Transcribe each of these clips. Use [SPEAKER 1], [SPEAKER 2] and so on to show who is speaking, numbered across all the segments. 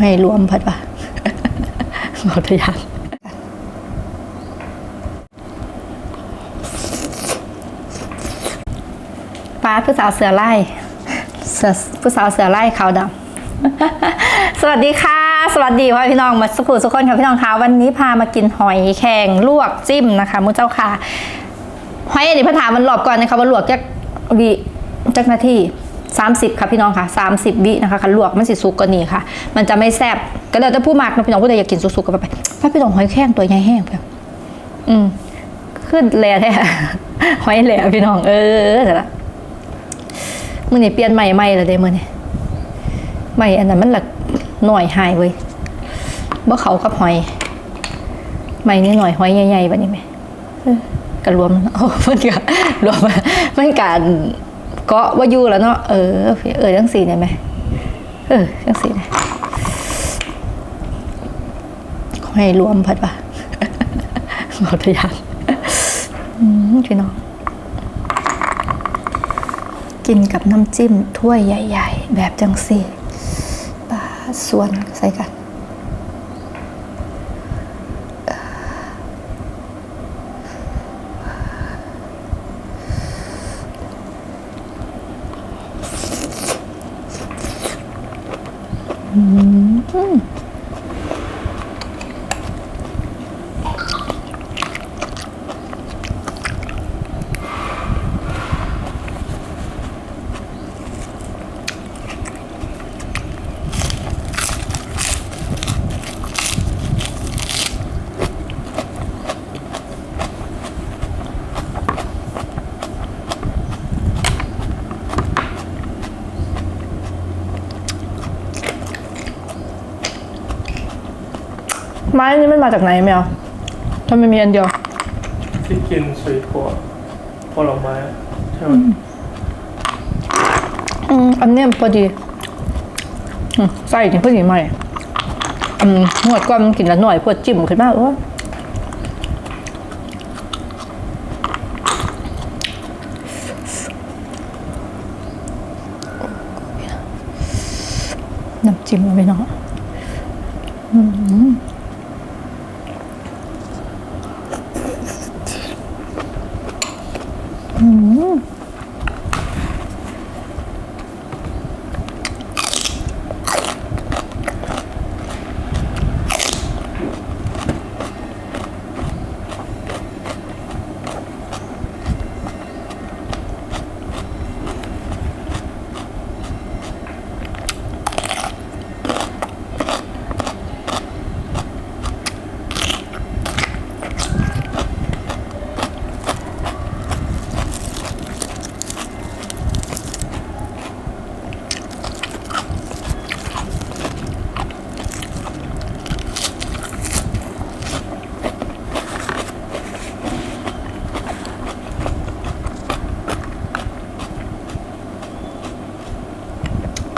[SPEAKER 1] ให้รวมผัดว่ะบอกตัวอย่างป้าผู้สาวเสือไล่เสือผู้สาวเสือไล่ขาวดำสวัสดีค่ะ สวัสดีพ่อพี่น้องมาสุขุสุขคนค่ะพี่น้องคะวันนี้พามากินหอยแข็งลวกจิ้มนะคะมุ้เจ้าค่ะหอยอันนี้พระถามมันหลอบก่อนนะคะว่าลวกจักวิจักนาที 30 ค่ะพี่น้องค่ะ 30 วินะคะคันลวกมันสิสุกกว่านี้ค่ะ มันจะไม่แซ่บก็เลยจะพูดมากนะพี่น้องผู้ใดอยากกินสุกๆก็ไปไปถ้าพี่น้องหอยแข้งตัวใหญ่แห้งแบบอืมขึ้นแหล่แท้หอยแหล่พี่น้องเออแต่ละมือนี่เปลี่ยนใหม่ใหม่ลยเด้มือนี่ใหม่อันนั้นมันหลักหน่อยหายเว้ยบ่เขากับหอยใหม่นี่หน่อยหอยใหญ่ๆแบบนี้ไหมกันรวมโอ้มันก็รวมมันการ เกาะว่าอยู่แล้วเนาะเออเออจังสีเนี่ยไหมเออจังสีเนี่ยให้รวมผัดป่ะบอกตัวอย่างอืมพี่น้อง กินกับน้ำจิ้มถ้วยใหญ่ ๆ แบบจังสีปลาส่วนใส่กัน うん。 ไม้นี้มันมาจากไหนแมวทำไมมีอันเดียว
[SPEAKER 2] ที่กินสวีทโคร์ผลไม้ใช่ไหม
[SPEAKER 1] อืมอันเนี้ยพอดีอืมไส้นี่พอดีไหมอืมหวดก้อนมันกินละหน่อยพวดจิ้มขึ้นมาโอ้น้ำจิ้มเอาไปเนาะ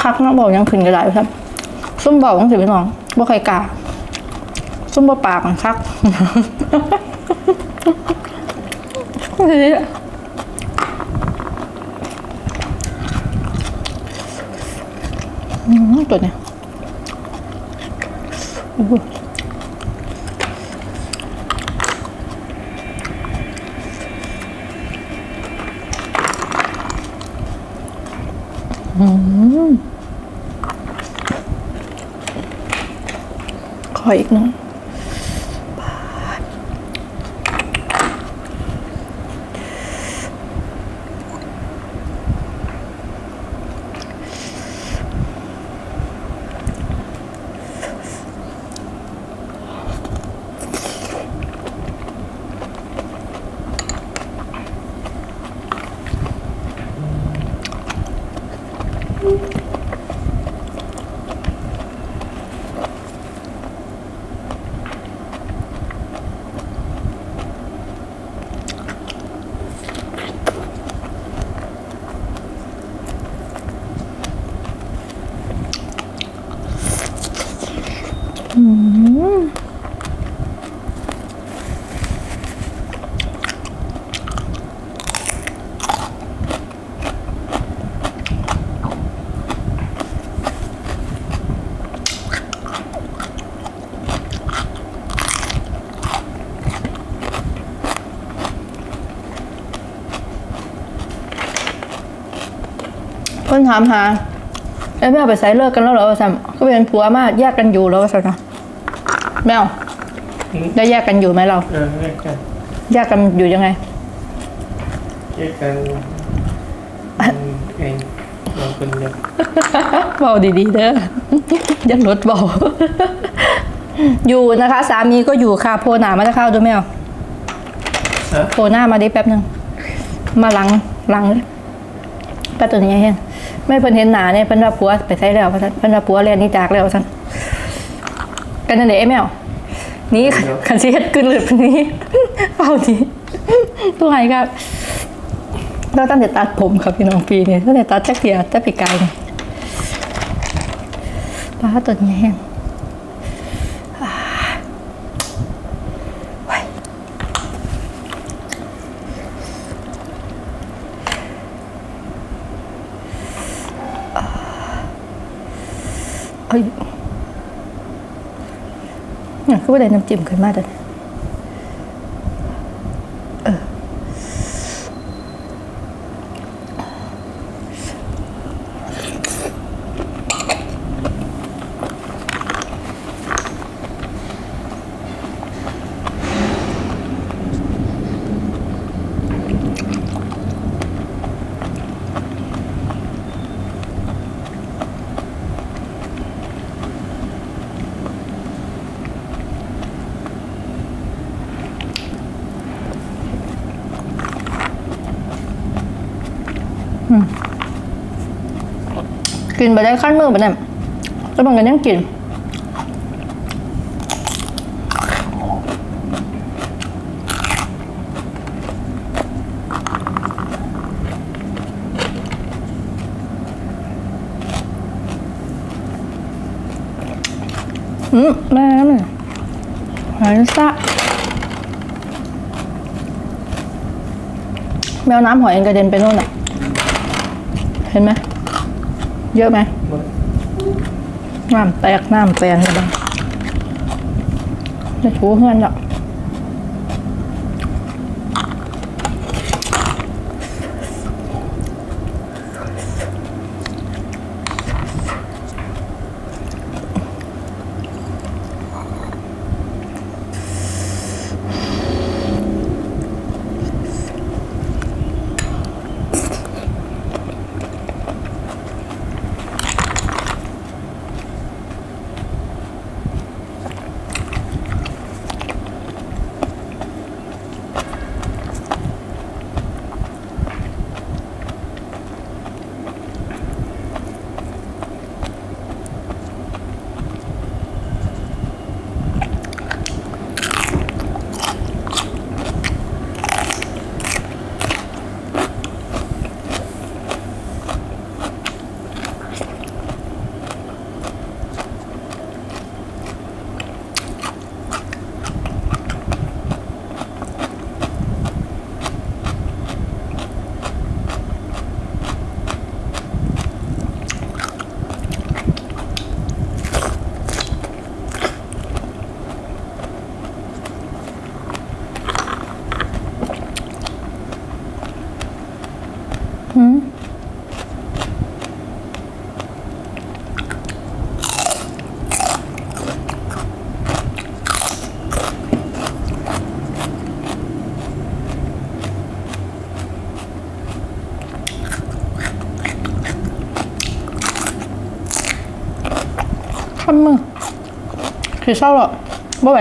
[SPEAKER 1] คักเนาะบอกยังขึ้นก็ได้ครับซุ่มบอกต้องสิพี่น้องบ่ใครกล้าซุ่มบ่ปากคักตัวเนี้ยอู้หูข ออีกหนึ่ง เพิ่นถามหาเอ้ยแมวไปไสเลิกกันแล้วเหรอว่าซั่นก็เป็นผัวมาแยกกันอยู่แล้วว่าซั่นนะแมว
[SPEAKER 2] อืม
[SPEAKER 1] ได้แยกกันอยู่ไหมเรา
[SPEAKER 2] เออแยกกัน
[SPEAKER 1] แยกกันอยู่ยังไง
[SPEAKER 2] แยกกันอืมเองเราคนเดียว
[SPEAKER 1] เบาดีๆเด้อ อยันรถเบา อยู่นะคะ สามีก็อยู่ค่ะโพหนามาจะเข้าดูแมว
[SPEAKER 2] ฮะ
[SPEAKER 1] โผล่หน้ามาดิแป๊บหนึ่งมาหลังหลังแป๊บตัวนี้เห็นไม่เพิ่นเห็นหนาเนี่ยเพิ่นว่าผัวไปใช้แล้วว่าซั่นเพิ่นว่าผัวเรียนนี่จากแล้วว่าซั่นกันนั่นเด้แมวนี่ขันสิเฮ็ดกึนเลยปานนี้เอาทีตัวไหนครับเราตั้งแต่ตัดผมครับพี่น้องปีนี้ตั้งแต่ตัดจักเทียจักปีกายนี่ป้าตัวนี้แห้งอ่าไว้ เอ้ยเนี่ย คือว่าได้น้ำจิ้มขึ้นมาแต่เกินไปได้ขั้นมือไปเนี่ยแล้วมันก็ยังกินอืมแม่แม่หายซะแมวน้ำหอยเองกระเด็นไปโน่นอะ เห็นไหม เยอะไหมน้ำแตกน้ำแตนเลยบ้างจะถูเฮือนหรอก ขั้นมือคือเศร้าหรอกบ่ไหว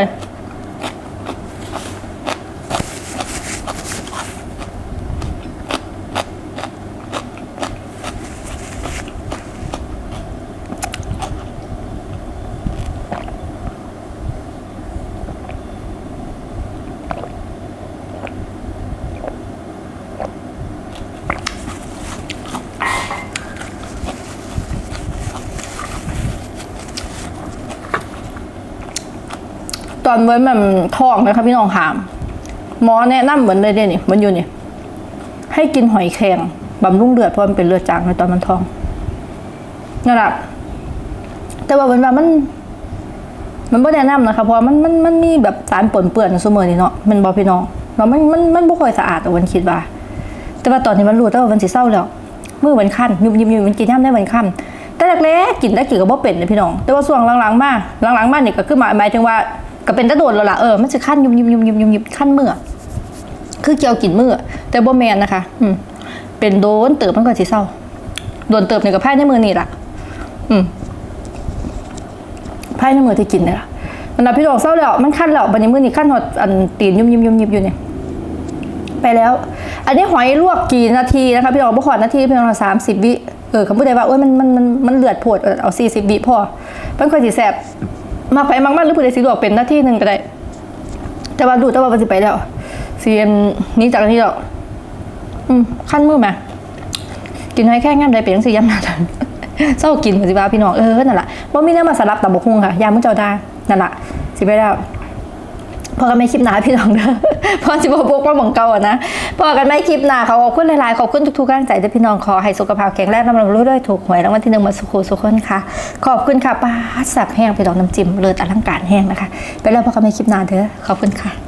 [SPEAKER 1] ตอนเว้นมันท้องนะคะพี่น้องถาม หมอแนะนำเหมือนเลยเด้นี่มันอยู่นี่ให้กินหอยแครงบำรุงเลือดเพราะมันเป็นเลือดจางในตอนมันท้องนั่นแหละแต่ว่าเว้นว่ามัน มันไม่แนะนำนะคะเพราะมันมันมันมีแบบสารปนเปื้อนเสมอนี่เนาะมันบอกพี่น้องแล้วมันมันมันบ่ค่อยสะอาดอะวันคิดว่า แต่ว่าตอนนี้มันรู้แต่ว่ามันสิเศร้าแล้วมือเหมือนขั้นยุบยิบยุบมันกินย่ำได้เหมือนขั้นแต่แรกๆกินได้กี่กับบ่เป็นนะพี่น้อง แต่ว่าส่วงหลังๆมาหลังๆมาเนี่ยก็คือหมาหมายถึงว่า ก็เป็นตะโดดแล้วล่ะเออมันจะขั้นยุบยิบยุบยิบยุบยิบขั้นเมื่อคือเกี่ยวกินเมื่อแต่บ่แมนนะคะ อืม เป็นโดนเติบมันก็สิเศร้าโดนเติบในกับไพ่ในมือนี่ล่ะ อืมไพ่ในมือที่กินเนี่ยล่ะมันนับพี่น้องเศร้าแล้วมันขั้นแล้วบันี้มือนี่ขั้นหอดอันตีนยุบยิบยุบยิบอยู่เนี่ยไปแล้ว อันนี้หอยลวกกี่นาทีนะคะพี่น้องบ่ขอนาทีพี่น้องสามสิบวิเออคำพูดได้ว่าโอ้ยมันมันมันมันเลือดโผดเอาสี่สิบวิพอมันค่อยสิแสบ มาไปมากมากหรือผู้ใดสิลวกเป็นหน้าที่หนึ่งก็ได้ แต่ว่าดูแต่ว่ามันสิไปแล้วเสียนนี้จากนี้หรอกอืมขั้นมือมากินให้แค่ง่ามใดเป็นยังสิย้ำหนาทันเศร้ากินสิว่าพี่น้องเออนั่นแหละว่ามีเนื้อมาสลับตับบกฮุงค่ะยามมึงเจ้าได้นั่นแหละสิไปแล้ว พอกันไม่คลิปหนาพี่น้องเด้อพอจิบพวกว่าหมองเก่าอะนะพอกันไม่คลิปหนาขอขอบคุณหลายๆขอบคุณทุกๆกำลังใจที่พี่น้องขอให้สุขภาพแข็งแรงร่ำรวยด้วยถูกหวยรางวัลที่หนึ่งมาสุขสุขคนค่ะ ขอบคุณค่ะป้าสับแห้งพี่น้องน้ำจิ้มเลือดอลังการแห้งนะคะ ไปแล้วพอกันไม่คลิปหนาเด้อขอบคุณค่ะ